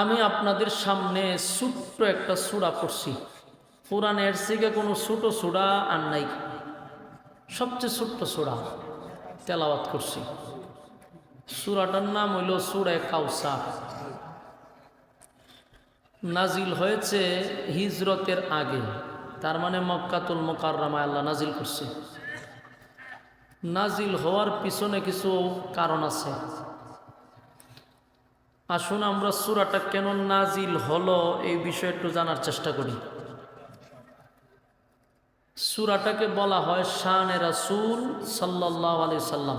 আমি আপনাদের সামনে ছোট্ট একটা সুরা পড়ছি। পুরাণের থেকে কোনো ছোট সুরা আর নাই। সবচেয়ে ছোট্ট সুরা তেলাওয়াত করছি। সুরাটার নাম হইল সুরায় কাউসা নাজিল হয়েছে হিজরতের আগে। তার মানে মক্কাতুল মোকাররামায় আল্লাহ নাজিল করছে। নাজিল হওয়ার পিছনে কিছু কারণ আছে। আসুন আমরা সুরাটা কেন নাজিল হলো এই বিষয়ে একটু জানার চেষ্টা করি। সুরাটাকে বলা হয় শানে রাসুল সাল্লাহ আলি সাল্লাম।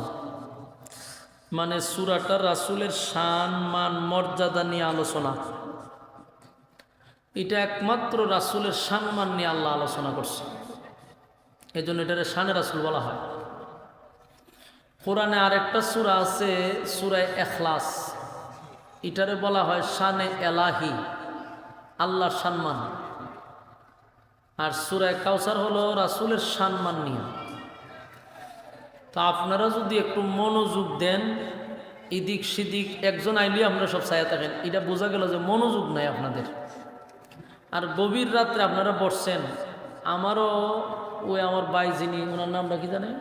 মানে সুরাটা রাসুলের শান, মান, মর্যাদা নিয়ে আলোচনা। এটা একমাত্র রাসুলের সম্মান নিয়ে আল্লাহ আলোচনা করছে। এই জন্য এটারে শানে রাসুল বলা হয়। কোরআনে আরেকটা সুরা আছে, সুরায় এখলাস। এটারে বলা হয় শানে এলাহি, আল্লাহর সম্মান। আর সুরায় কাউসার হলো রাসুলের সম্মান নিয়ে। তো আপনারা যদি একটু মনোযোগ দেন, এদিক সেদিক একজন আইলে আপনারা সব ছায়া থাকেন। এটা বোঝা গেল যে মনোযোগ নাই আপনাদের। আর গভীর রাত্রে আপনারা বসছেন। আমারও ওই আমার ভাই যিনি, ওনার নামটা কি জানেন?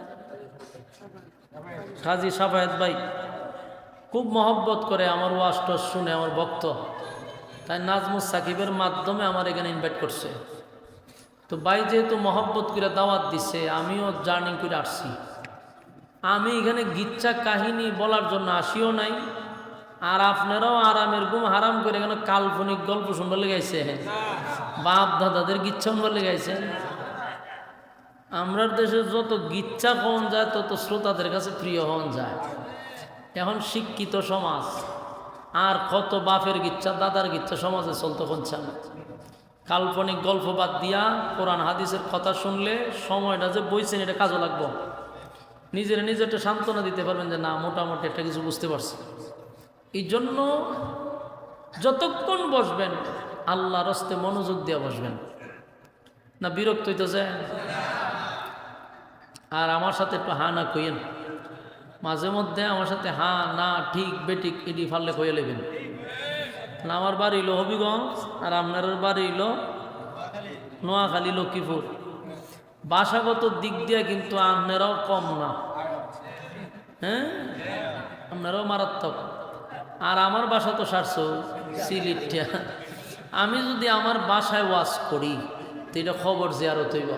কাজী সাফায়েত ভাই। খুব মহব্বত করে আমার ওয়াজটা শুনে আমার ভক্ত। তাই নাজমুস সাকিবের মাধ্যমে আমার এখানে ইনভাইট করছে। তো ভাই যেহেতু মহব্বত করে দাওয়াত দিছে, আমিও জার্নি করে আসছি। আমি এখানে গিচ্ছা কাহিনী বলার জন্য আসিও নাই। আর আপনারাও আরামের ঘুম হারাম করে এখানে কাল্পনিক গল্প শুনবার লেগাইছে বাপ দাদাদের গিচ্ছা শুনবার লেগাইছে আমরার দেশে যত গিচ্ছা হন যায়, তত শ্রোতাদের কাছে প্রিয় হন যায়। এখন শিক্ষিত সমাজ, আর কত বাপের গিচ্ছা, দাদার গিচ্ছা সমাজে চলতে হচ্ছে কাল্পনিক গল্প বাদ দিয়া কোরআন, হাদিসের কথা শুনলে সময়টা যে বইছেন এটা কাজও লাগবো। নিজের নিজে একটা সান্ত্বনা দিতে পারবেন যে না, মোটামুটি একটা কিছু বুঝতে পারছি। এই জন্য যতক্ষণ বসবেন আল্লাহ রস্তে মনোযোগ দিয়ে বসবেন। না, বিরক্ত হইতেছে আর আমার সাথে একটু হা না কইয়েন। মাঝে মধ্যে আমার সাথে, হা, না, ঠিক বেটিক এটি ফাললে কইয়ে নেবেন আমার বাড়ি হইল হবিগঞ্জ আর আপনার বাড়ি হইল নোয়াখালী, লক্ষ্মীপুর। ভাষাগত দিক দিয়ে কিন্তু আপনারাও কম না। হ্যাঁ? আপনারাও মারাত্মক। আর আমার বাসা তো সারছো, সিলিটিয়া। আমি যদি আমার বাসায় ওয়াশ করি, তো এটা খবর জিয়ারত হইব।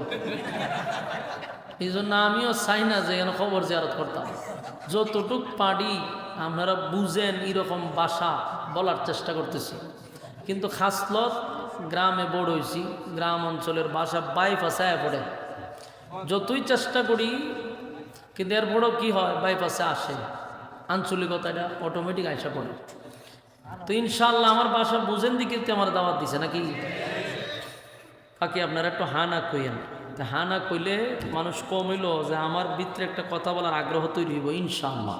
এই জন্য আমিও চাই না যে এখানে খবর জিয়ারত করতাম। যতটুক পারি আপনারা বুঝেন এরকম বাসা বলার চেষ্টা করতেছি। কিন্তু খাসলত গ্রামে বড় হয়েছি, গ্রাম অঞ্চলের বাসা বাইপাসে পড়ে। যতই চেষ্টা করি, কিন্তু এর বড় কী হয় বাইপাসে আসে। আঞ্চলিকতাটা অটোমেটিক আইসা পড়ে। তো ইনশাল্লাহ আমার বাসা বুঝেন দিকে আমার দাওয়াত দিছে নাকি? বাকি আপনারা একটু হা না কইয়েন। হা না কইলে মানুষ কম হইল যে আমার ভিতরে একটা কথা বলার আগ্রহ তৈরি হইব ইনশাল্লাহ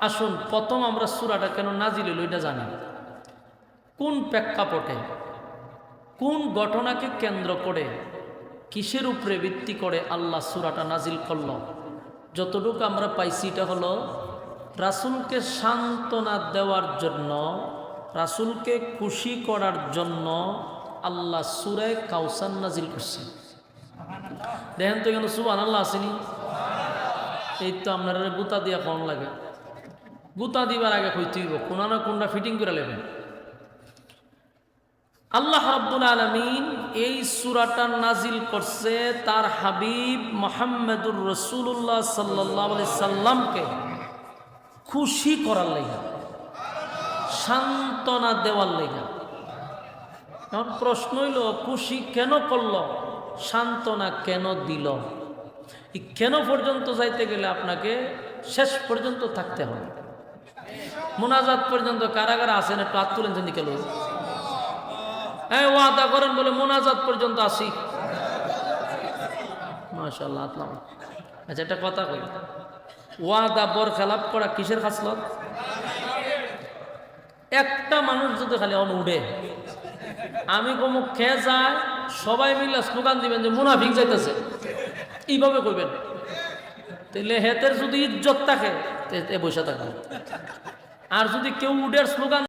আসুন প্রথম আমরা সুরাটা কেন নাজিল হইল এটা জানি। কোন প্রেক্ষাপটে কোন ঘটনাকে কেন্দ্র করে কিসের উপরে ভিত্তি করে আল্লাহ সুরাটা নাজিল করল? যতটুকু আমরা পাইছি এটা হলো রাসুলকে সান্ত্বনা দেওয়ার জন্য রাসুলকে খুশি করার জন্য আল্লাহ সুরায় কাউসান নাজিল করছে। দেখেন তো এখানে সুবান আল্লাহ আসেনি? এই তো আপনারা গুতা দিয়া কম লাগে। গুতা দিবার আগে কইতেইব কোনা না কোনটা ফিটিং করে নেবেন আল্লাহ রাব্বুল আলমিন এই সুরাটা নাজিল করছে তার হাবিব মোহাম্মদুর রসুল্লাহ সাল্লাহ সাল্লামকে খুশি করার লেগা, সান্ত্বনা দেওয়ার লেগা। এখন প্রশ্ন হইল, খুশি কেন করল? সান্ত্বনা কেন দিল? কেন পর্যন্ত যাইতে গেলে আপনাকে শেষ পর্যন্ত থাকতে হবে। মোনাজাত পর্যন্ত কারাগারে আসেন একটু হাত তুলেন দিকে লোক হ্যাঁ ওয়াদা করেন বলে মোনাজাত পর্যন্ত আসি মাশাল্লাহ আতলাম আচ্ছা একটা কথা কই। ওয়াদা বর খেলাপ করা কিসের খাসলত? একটা মানুষ যদি খালি অন উঠে আমি কোনো খে যায়, সবাই মিলে স্লোগান দিবেন যে মুনাফিক যাইতেছে। এইভাবে করবেন। তাহলে হেতের যদি ইজ্জত থাকে বসে থাকবে। আর যদি কেউ উডের স্লোগান